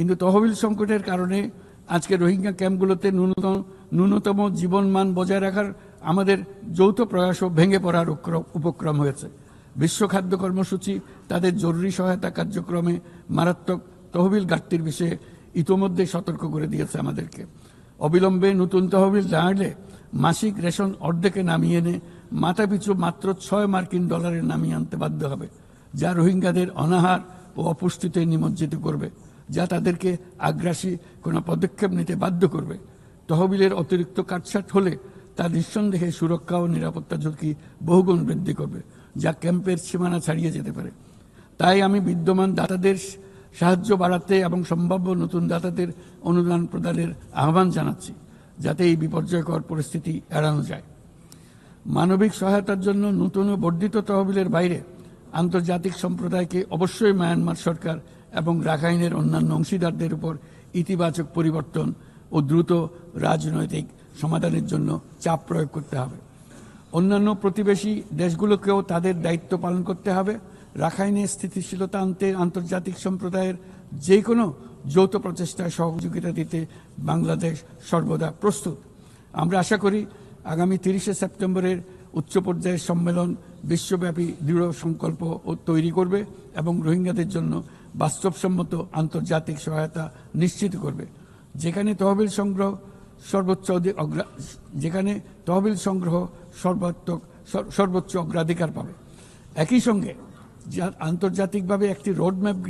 কিন্তু তহবিল সংকটের কারণে আজকে রোহিঙ্গা ক্যাম্পগুলোতে ন্যূনতম ন্যূনতম জীবনমান বজায় রাখার আমাদের যৌথ প্রয়াসও ভেঙে পড়ার উপক্রম হয়েছে। বিশ্ব খাদ্য কর্মসূচি, তাদের জরুরি সহায়তা কার্যক্রমে মারাত্মক তহবিল ঘাটতির বিষয়ে ইতোমধ্যে সতর্ক করে দিয়েছে আমাদেরকে। অবিলম্বে নতুন তহবিল এলে মাসিক রেশন অর্ধেকে নামিয়ে এনে মাথাপিছু মাত্র ছয় মার্কিন ডলারে নামিয়ে আনতে বাধ্য হবে, যা রোহিঙ্গাদের অনাহার ও অপুষ্টিতে নিমজ্জিত করবে। যা তাদেরকে আগ্রাসী কোনো পদক্ষেপ নিতে বাধ্য করবে। তহবিলের অতিরিক্ত কাটছাট হলে তা নিঃসন্দেহে সুরক্ষা ও নিরাপত্তা ঝুঁকি বহুগুণ বৃদ্ধি করবে, যা ক্যাম্পের সীমানা ছাড়িয়ে যেতে পারে। তাই আমি বিদ্যমান দাতাদের সাহায্য বাড়াতে এবং সম্ভাব্য নতুন দাতাদের অনুদান প্রদানের আহ্বান জানাচ্ছি, যাতে এই বিপর্যয়কর পরিস্থিতি এড়ানো যায়। মানবিক সহায়তার জন্য নতুন ও বর্ধিত তহবিলের বাইরে আন্তর্জাতিক সম্প্রদায়কে অবশ্যই মায়ানমার সরকার এবং রাখাইনের অন্যান্য অংশীদারদের উপর ইতিবাচক পরিবর্তন ও দ্রুত রাজনৈতিক সমাধানের জন্য চাপ প্রয়োগ করতে হবে। অন্যান্য প্রতিবেশী দেশগুলোকেও তাদের দায়িত্ব পালন করতে হবে। রাখাইনে স্থিতিশীলতা আনতে আন্তর্জাতিক সম্প্রদায়ের যে কোনো যৌথ প্রচেষ্টায় সহযোগিতা দিতে বাংলাদেশ সর্বদা প্রস্তুত। আমরা আশা করি আগামী তিরিশে সেপ্টেম্বরের উচ্চ পর্যায়ের সম্মেলন বিশ্বব্যাপী দৃঢ় সংকল্প ও তৈরি করবে এবং রোহিঙ্গাদের জন্য বাস্তবসম্মত আন্তর্জাতিক সহায়তা নিশ্চিত করবে। যেখানে তহবিল সংগ্রহ সর্বোচ্চ যেখানে তহবিল সংগ্রহ সর্বাত্মক সর্বোচ্চ অগ্রাধিকার পাবে। একই সঙ্গে আন্তর্জাতিকভাবে একটি রোডম্যাপ